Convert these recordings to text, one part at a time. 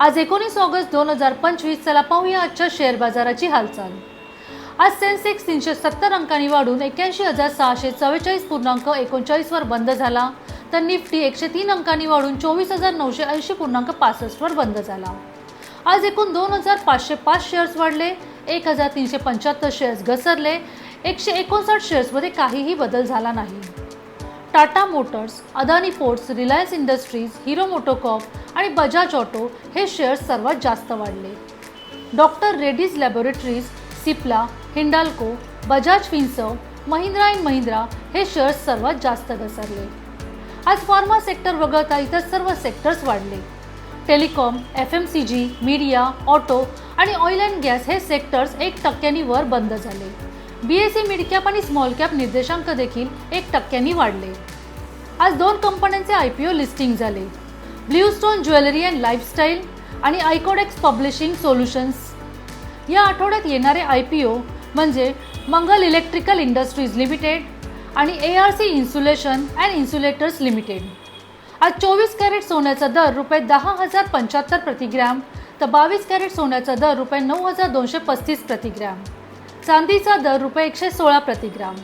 आज एकोणीस ऑगस्ट दोन हजार पंचवीस चला पाहूया आजच्या शेअर बाजाराची हालचाल. आज सेन्सेक्स तीनशे सत्तर अंकांनी वाढून एक्क्याऐंशी हजार सहाशे चव्वेचाळीस पूर्णांक एकोणचाळीसवर बंद झाला. तर निफ्टी एकशे तीन अंकांनी वाढून चोवीस हजार नऊशे ऐंशी पूर्णांक पासष्टवर बंद झाला. आज एकूण दोन हजार पाचशे पाच शेअर्स वाढले. एक हजार तीनशे पंच्याहत्तर शेअर्स घसरले. एकशे एकोणसाठ शेअर्समध्ये काहीही बदल झाला नाही. Tata Motors Adani Ports Reliance Industries Hero MotoCorp आणि बजाज ऑटो हे शेअर्स सर्वात जास्त वाढले. Doctor Reddy's laboratories Cipla Hindalco Bajaj Finserv Mahindra and Mahindra हे शेअर्स सर्वात जास्त घसरले. आज फार्मा सेक्टर वगळता इतर सर्व सेक्टर्स वाढले. Telecom F M C G media auto आणि ऑइल अँड गॅस हे सेक्टर्स एक टक्क्यांनी वर बंद झाले. B S C mid cap आणि स्मॉल कॅप निर्देशांक देखील एक टक्क्यांनी वाढले. आज दोन कंपन्यांचे आय पी ओ लिस्टिंग झाले. ब्ल्यूस्टोन ज्वेलरी अँड लाईफस्टाईल आणि आयकोडेक्स पब्लिशिंग सोल्युशन्स या आठवड्यात येणारे आय पी ओ म्हणजे मंगल इलेक्ट्रिकल इंडस्ट्रीज लिमिटेड आणि A R C insulation and insulators limited. आज चोवीस कॅरेट सोन्याचा दर रुपये दहा हजार पंच्याहत्तर प्रतिग्रॅम तर बावीस कॅरेट सोन्याचा दर रुपये नऊ हजार दोनशे पस्तीस प्रतिग्रॅम. चांदीचा दर रुपये एकशे सोळा प्रतिग्राम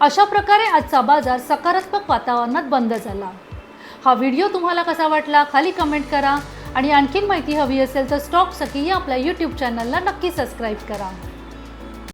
अशा प्रकारे आजचा बाजार सकारात्मक वातावरणात बंद झाला. हा व्हिडिओ तुम्हाला कसा वाटला खाली कमेंट करा आणि आणखीन माहिती हवी असेल तर स्टॉक सखी या आपल्या यूट्यूब चॅनलला नक्की सबस्क्राईब करा.